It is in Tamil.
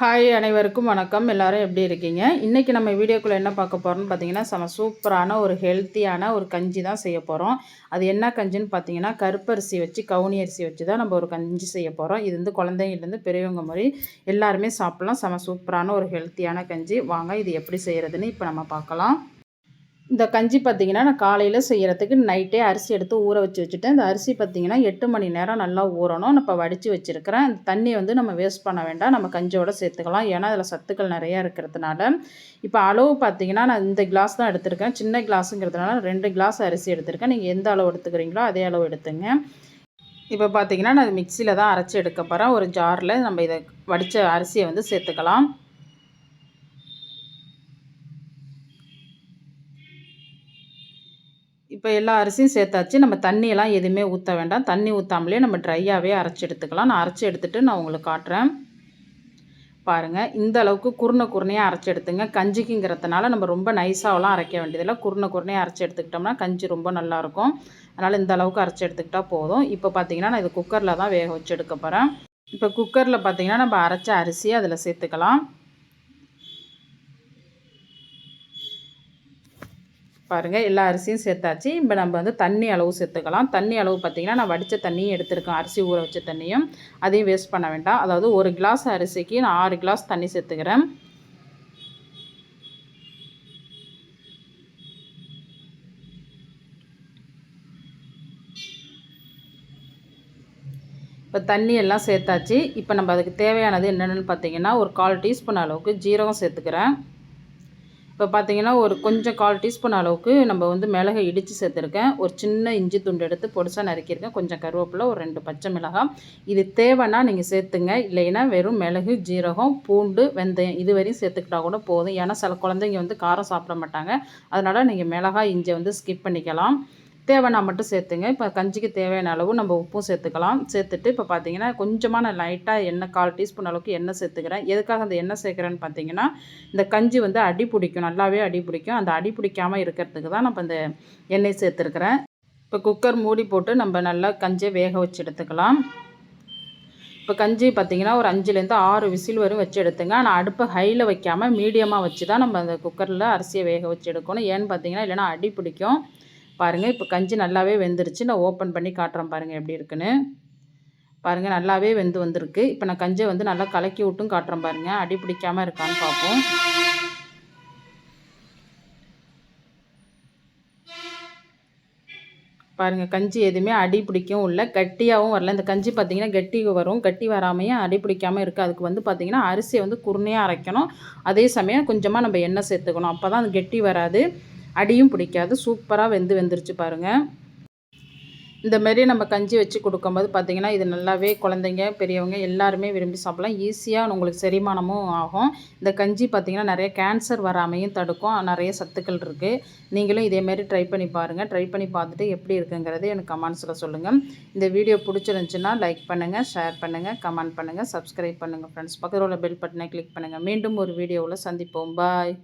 ஹாய் அனைவருக்கும் வணக்கம். எல்லாரும் எப்படி இருக்கீங்க? இன்றைக்கி நம்ம வீடியோக்குள்ளே என்ன பார்க்க போகிறோம்னு பார்த்தீங்கன்னா செம சூப்பரான ஒரு ஹெல்த்தியான ஒரு கஞ்சி தான் செய்ய போகிறோம் அது என்ன கஞ்சின்னு பார்த்தீங்கன்னா கருப்பரிசி வச்சு கவுனி அரிசி வச்சு தான் நம்ம ஒரு கஞ்சி செய்ய போகிறோம் இது வந்து குழந்தைங்கலேருந்து பெரியவங்க மாதிரி எல்லாருமே சாப்பிட்லாம். செம சூப்பரான ஒரு ஹெல்த்தியான கஞ்சி. வாங்க இது எப்படி செய்கிறதுன்னு இப்போ நம்ம பார்க்கலாம். இந்த கஞ்சி பார்த்திங்கன்னா நான் காலையில் செய்கிறதுக்கு நைட்டே அரிசி எடுத்து ஊற வச்சு வச்சுட்டேன். இந்த அரிசி பார்த்திங்கன்னா எட்டு மணி நேரம் நல்லா ஊறணும். நான் இப்போ வடித்து வச்சுருக்கிறேன். இந்த தண்ணியை வந்து நம்ம வேஸ்ட் பண்ண வேண்டாம். நம்ம கஞ்சியோடு சேர்த்துக்கலாம். ஏன்னா அதில் சத்துக்கள் நிறையா இருக்கிறதுனால. இப்போ அளவு பார்த்திங்கன்னா நான் இந்த கிளாஸ் தான் எடுத்திருக்கேன். சின்ன கிளாஸுங்கிறதுனால ரெண்டு கிளாஸ் அரிசி எடுத்திருக்கேன். நீங்கள் எந்த அளவு எடுத்துக்கிறீங்களோ அதே அளவு எடுத்துங்க. இப்போ பார்த்திங்கன்னா நான் மிக்சியில் தான் அரைச்சி எடுக்க போகிறேன் ஒரு ஜாரில் நம்ம இதை வடித்த அரிசியை வந்து சேர்த்துக்கலாம். இப்போ எல்லா அரிசியும் சேர்த்தாச்சு. நம்ம தண்ணியெல்லாம் எதுவுமே ஊற்ற வேண்டாம். தண்ணி ஊற்றாமலே நம்ம ட்ரையாகவே அரைச்சி எடுத்துக்கலாம். நான் அரைச்சி எடுத்துகிட்டு நான் உங்களுக்கு காட்டுறேன். பாருங்கள் இந்த அளவுக்கு குருணை குருணையாக அரைச்சி எடுத்துங்க. கஞ்சிக்குங்கிறதுனால நம்ம ரொம்ப நைஸாகலாம் அரைக்க வேண்டியதில்லை. குருணை குருணையாக அரைச்சி எடுத்துக்கிட்டோம்னா கஞ்சி ரொம்ப நல்லாயிருக்கும். அதனால் இந்த அளவுக்கு அரைச்சி எடுத்துக்கிட்டால் போதும். இப்போ பார்த்தீங்கன்னா நான் இது குக்கரில் தான் வேக வச்சு எடுக்க போகிறேன் இப்போ குக்கரில் பார்த்தீங்கன்னா நம்ம அரைச்ச அரிசியை அதில் சேர்த்துக்கலாம். பாருங்கள் எல்லா அரிசியும் சேர்த்தாச்சு. இப்போ நம்ம வந்து தண்ணி அளவு சேர்த்துக்கலாம். தண்ணி அளவு பார்த்திங்கன்னா நான் வடித்த தண்ணியும் எடுத்துருக்கேன். அரிசி ஊற வச்ச தண்ணியும் அதையும் வேஸ்ட் பண்ண வேண்டாம். அதாவது ஒரு கிளாஸ் அரிசிக்கு நான் ஆறு கிளாஸ் தண்ணி சேர்த்துக்கிறேன். இப்போ தண்ணி எல்லாம் சேர்த்தாச்சு. இப்போ நம்ம அதுக்கு தேவையானது என்னென்னு பார்த்தீங்கன்னா ஒரு கால் டீஸ்பூன் அளவுக்கு ஜீரகம் சேர்த்துக்கிறேன். இப்போ பார்த்தீங்கன்னா ஒரு கொஞ்சம் கால் டீஸ்பூன் அளவுக்கு நம்ம வந்து மிளகை இடித்து சேர்த்துருக்கேன். ஒரு சின்ன இஞ்சி துண்டு எடுத்து பொடிசாக நறுக்கியிருக்கேன். கொஞ்சம் கருவேப்பிலை ஒரு ரெண்டு பச்சை மிளகாய். இது தேவைன்னா நீங்கள் சேர்த்துங்க. இல்லைன்னா வெறும் மிளகு ஜீரகம் பூண்டு வெந்தயம் இது வரையும் சேர்த்துக்கிட்டா கூட போதும். ஏன்னா சில குழந்தைங்க வந்து காரம் சாப்பிட மாட்டாங்க. அதனால் நீங்கள் மிளகாய் இஞ்சியை வந்து ஸ்கிப் பண்ணிக்கலாம். தேவைன்னா மட்டும் சேர்த்துங்க. இப்போ கஞ்சிக்கு தேவையான அளவு நம்ம உப்பும் சேர்த்துக்கலாம். சேர்த்துட்டு இப்போ பார்த்தீங்கன்னா கொஞ்சமாக நான் லைட்டாக எண்ணெய் கால் டீஸ்பூன் அளவுக்கு எண்ணெய் சேர்த்துக்கிறேன். எதுக்காக அந்த எண்ணெய் சேர்க்குறேன்னு பார்த்தீங்கன்னா இந்த கஞ்சி வந்து அடி பிடிக்கும். நல்லாவே அடி பிடிக்கும். அந்த அடி பிடிக்காமல் இருக்கிறதுக்கு தான் நம்ம இந்த எண்ணெய் சேர்த்துருக்குறேன். இப்போ குக்கர் மூடி போட்டு நம்ம நல்லா கஞ்சியை வேக வச்சு எடுத்துக்கலாம். இப்போ கஞ்சி பார்த்திங்கன்னா ஒரு அஞ்சுலேருந்து ஆறு விசில் வரும் வச்சு எடுத்துங்க. ஆனால் அடுப்பை ஹையில் வைக்காமல் மீடியமாக வச்சு தான் நம்ம அந்த குக்கரில் அரிசியை வேக வச்சு எடுக்கணும். ஏன்னு பார்த்தீங்கன்னா இல்லைனா அடி பிடிக்கும். பாருங்கள் இப்போ கஞ்சி நல்லாவே வெந்துருச்சு. நான் ஓப்பன் பண்ணி காட்டுறேன் பாருங்கள் எப்படி இருக்குன்னு. பாருங்கள் நல்லாவே வெந்து வந்திருக்கு. இப்போ நான் கஞ்சியை வந்து நல்லா கலக்கி விட்டும் காட்டுறேன் பாருங்கள் அடி பிடிக்காமல் இருக்கான்னு பார்ப்போம். பாருங்கள் கஞ்சி எதுவுமே அடி பிடிக்கவும் இல்லை. கட்டியாகவும் வரல. இந்த கஞ்சி பார்த்திங்கன்னா கட்டி வரும். கட்டி வராமையும் அடி பிடிக்காமல் இருக்குது அதுக்கு வந்து பார்த்திங்கன்னா அரிசியை வந்து குருணையாக அரைக்கணும். அதே சமயம் கொஞ்சமாக நம்ம எண்ணெய் சேர்த்துக்கணும். அப்போ தான் அது கெட்டி வராது. அடியும் பிடிக்காது. சூப்பராக வெந்து வெந்துருச்சு பாருங்கள் இந்த மாரி நம்ம கஞ்சி வச்சு கொடுக்கும்போது பார்த்திங்கன்னா இது நல்லாவே குழந்தைங்க பெரியவங்க எல்லாருமே விரும்பி சாப்பிட்லாம். ஈஸியாக உங்களுக்கு செரிமானமும் ஆகும். இந்த கஞ்சி பார்த்திங்கன்னா நிறைய கேன்சர் வராமையும் தடுக்கும். நிறைய சத்துக்கள் இருக்குது நீங்களும் இதேமாரி ட்ரை பண்ணி பாருங்கள் ட்ரை பண்ணி பார்த்துட்டு எப்படி இருக்குங்கிறது எனக்கு கமெண்ட்ஸில் சொல்லுங்கள் இந்த வீடியோ பிடிச்சிருந்துச்சுன்னா லைக் பண்ணுங்கள் ஷேர் பண்ணுங்கள் கமெண்ட் பண்ணுங்கள் சப்ஸ்கிரைப் பண்ணுங்கள் ஃப்ரெண்ட்ஸ் பக்கத்தில் உள்ள பெல் பட்டனை கிளிக் பண்ணுங்கள் மீண்டும் ஒரு வீடியோவில் சந்திப்போம். பாய்